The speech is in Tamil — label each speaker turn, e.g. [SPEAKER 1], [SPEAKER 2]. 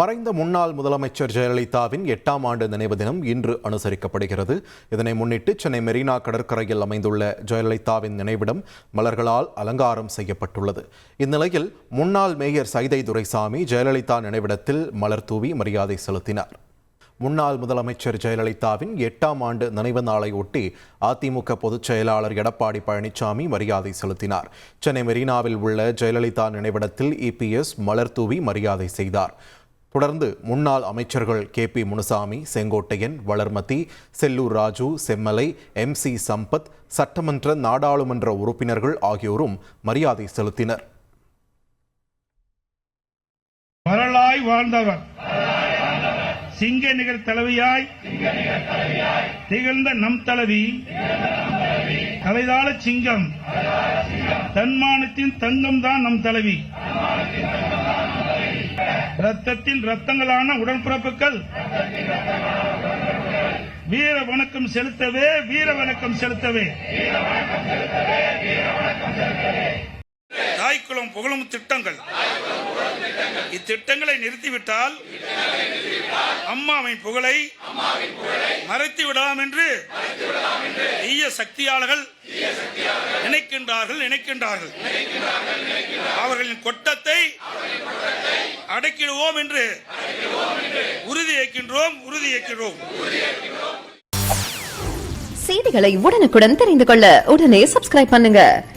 [SPEAKER 1] மறைந்த முன்னாள் முதலமைச்சர் ஜெயலலிதாவின் எட்டாம் ஆண்டு நினைவு தினம் இன்று அனுசரிக்கப்படுகிறது இதனை முன்னிட்டு சென்னை மெரினா கடற்கரையில் அமைந்துள்ள ஜெயலலிதாவின் நினைவிடம் மலர்களால் அலங்காரம் செய்யப்பட்டுள்ளது இந்நிலையில் முன்னாள் மேயர் சைதை துரைசாமி ஜெயலலிதா நினைவிடத்தில் மலர் தூவி மரியாதை செலுத்தினார் முன்னாள் முதலமைச்சர் ஜெயலலிதாவின் எட்டாம் ஆண்டு நினைவு நாளை ஒட்டி அதிமுக பொதுச் செயலாளர் எடப்பாடி பழனிசாமி மரியாதை செலுத்தினார் சென்னை மெரினாவில் உள்ள ஜெயலலிதா நினைவிடத்தில் இபிஎஸ் மலர் தூவி மரியாதை செய்தார் தொடர்ந்து முன்னாள் அமைச்சர்கள் K P Munusamy Sengottaiyan Valarmathi Sellur Raju Semmalai M C Sampath சட்டமன்ற நாடாளுமன்ற உறுப்பினர்கள் ஆகியோரும் மரியாதை செலுத்தினர்
[SPEAKER 2] பரலாய் வாழ்ந்தவர் சிங்க நிகர் தலைவியாய் திகழ்ந்த நம் தலைவி தலைதாள சிங்கம் தன்மானத்தின் தங்கம் தான் நம் தலைவி ரத்தத்தின் ரத்தங்களான உடன்பிறப்புகள் வீர வணக்கம் செலுத்தவே வீர வணக்கம் செலுத்தவே தாய்க்குளம் புகழும் திட்டங்கள் இத்திட்டங்களை நிறுத்திவிட்டால் அம்மாவின் புகழை மறைத்து விடலாம் என்று ஈய சக்தியாளர்கள் நினைக்கின்றார்கள் நினைக்கின்றார்கள் அவர்களின் கொட்டத்தை அடக்கிடுவோம் என்று உறுதியேற்கின்றோம் உறுதியேற்கிறோம் செய்திகளை உடனுக்குடன் தெரிந்து கொள்ள உடனே சப்ஸ்கிரைப் பண்ணுங்க